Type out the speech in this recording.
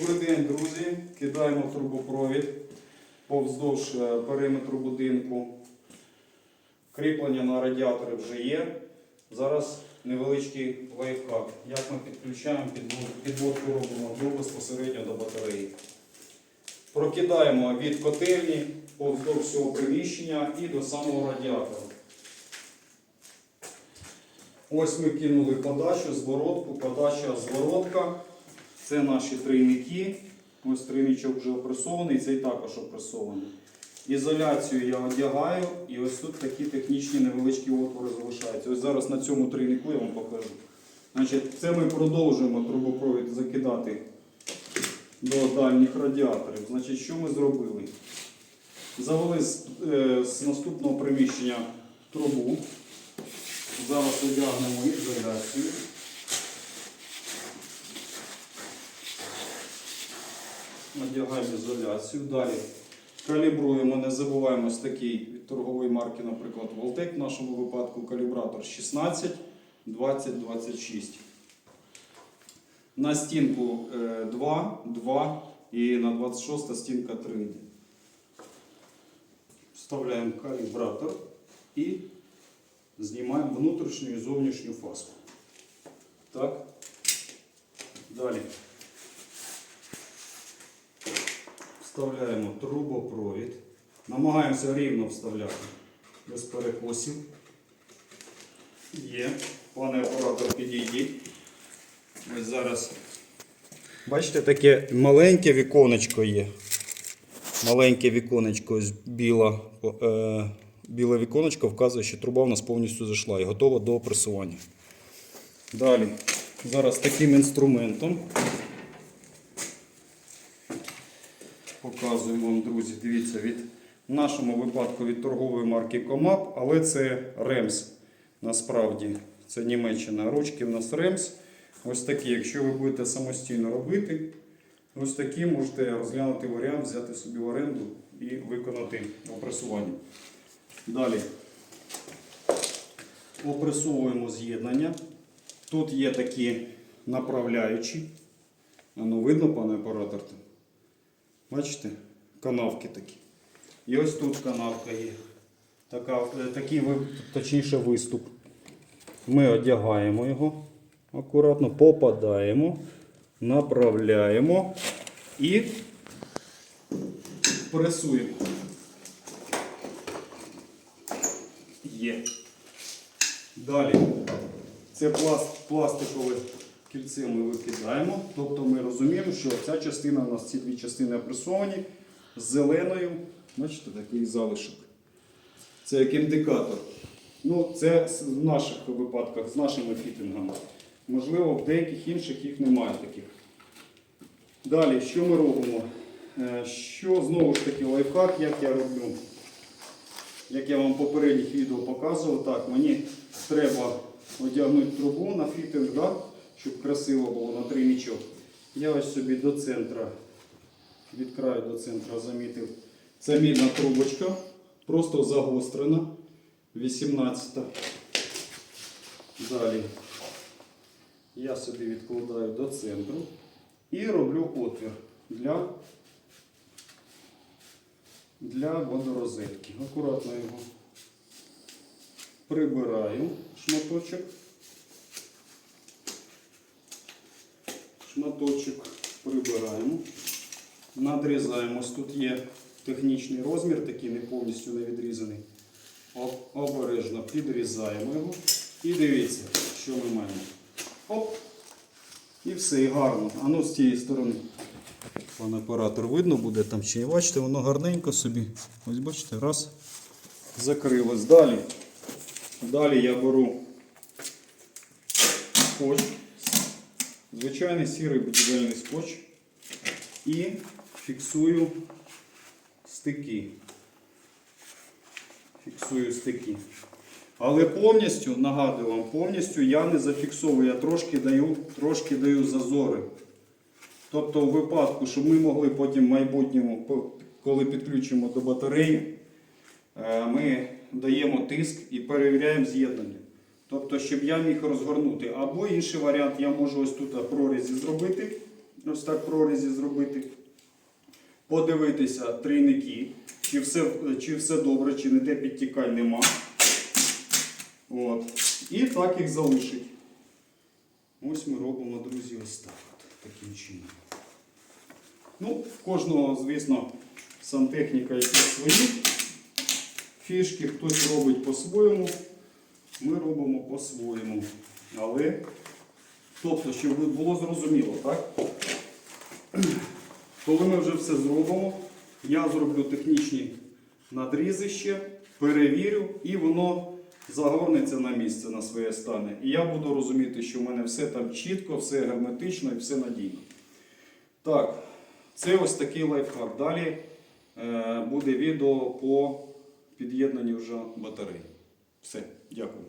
Добрий день, друзі. Кидаємо трубопровід повздовж е, периметру будинку. Кріплення на радіатори вже є. Зараз невеличкий лайфхак. Як ми підключаємо підвод- підводку робимо безпосередньо до батареї. Прокидаємо від котельні повздовж всього приміщення і до самого радіатора. Ось ми кинули подачу, зворотку, подача, зворотка. Це наші трійники. Ось трійничок вже опресований, цей також опресований. Ізоляцію я одягаю, і ось тут такі технічні невеличкі отвори залишаються. Ось зараз на цьому трійнику я вам покажу. Значить, це ми продовжуємо трубопровід закидати до дальніх радіаторів. Значить, що ми зробили? Завели з, е, з наступного приміщення трубу. Зараз одягнемо ізоляцію. Надягаємо ізоляцію. Далі калібруємо, не забуваємо ось такий від торгової марки, наприклад, Волтек в нашому випадку калібратор 16, 20, 26. На стінку е, 2, 2 і на 26 стінка 3. Вставляємо калібратор і знімаємо внутрішню і зовнішню фаску. Так. Далі. Вставляємо трубопровід. Намагаємося рівно вставляти, без перекосів. Є. Пане оператор, підійдіть. Ось зараз. Бачите, таке маленьке віконечко є. Маленьке віконечко, ось біла, е, біле віконечко вказує, що труба у нас повністю зайшла і готова до пресування. Далі. Зараз таким інструментом Показуємо вам, друзі, дивіться, від в нашому випадку від торгової марки Комап, але це Ремс. Насправді, це Німеччина. Ручки в нас Ремс. Ось такі. Якщо ви будете самостійно робити, ось такі можете розглянути варіант, взяти собі в оренду і виконати опресування. Далі опресовуємо з'єднання. Тут є такі направляючі. Ну видно, пане оператор? Бачите? Канавки такі. І ось тут канавка є. Така, е, такий точніше виступ. Ми одягаємо його акуратно, попадаємо, направляємо і пресуємо. Є. Далі. Це пласт, пластикове кільце ми викидаємо. Тобто ми розуміємо, що ця частина у нас ці дві частини опресовані з зеленою. Бачите, такий залишок. Це як індикатор. Ну, це в наших випадках з нашими фітингами. Можливо, в деяких інших їх немає таких. Далі, що ми робимо? Е, Що знову ж таки лайфхак, як я роблю? Як я вам в попередніх відео показував, так, мені треба одягнути трубу на фітинг, да, щоб красиво було на трійничок. Я ось собі до центра, від краю до центра замітив. Це мідна трубочка, просто загострена, 18. Далі я собі відкладаю до центру і роблю отвір для для водорозетки. Акуратно його прибираю шматочок. Шматочок прибираємо. Надрізаємо. Ось тут є технічний розмір, такий не повністю не відрізаний. Обережно підрізаємо його. І дивіться, що ми маємо. Оп! І все, і гарно. А ну з цієї сторони. Пан оператор видно буде там чи ні. Бачите, воно гарненько собі. Ось бачите, раз. Закрилось. Далі. Далі я беру скотч. Звичайний сірий будівельний скотч. І фіксую стики. Фіксую стики. Але повністю, нагадую вам, повністю я не зафіксовую, я трошки даю, трошки даю зазори. Тобто, у випадку, щоб ми могли потім в майбутньому, коли підключимо до батареї, е, ми даємо тиск і перевіряємо з'єднання. Тобто, щоб я міг розгорнути. Або інший варіант, я можу ось тут прорізі зробити ось так прорізі зробити. Подивитися трійники, чи все, чи все добре, чи ніде підтікань нема. От. І так їх залишить. Ось ми робимо, друзі, ось так. Таким чином. Ну, в кожного, звісно, сантехніка якісь свої фішки, хтось робить по-своєму, ми робимо по-своєму. Але, тобто, щоб було зрозуміло, так? Коли ми вже все зробимо, я зроблю технічні надрізи ще, перевірю, і воно загорнеться на місце на своє стане. І я буду розуміти, що в мене все там чітко, все герметично і все надійно. Так, це ось такий лайфхак. Далі е, буде відео по під'єднанню вже батареї. Все, дякую.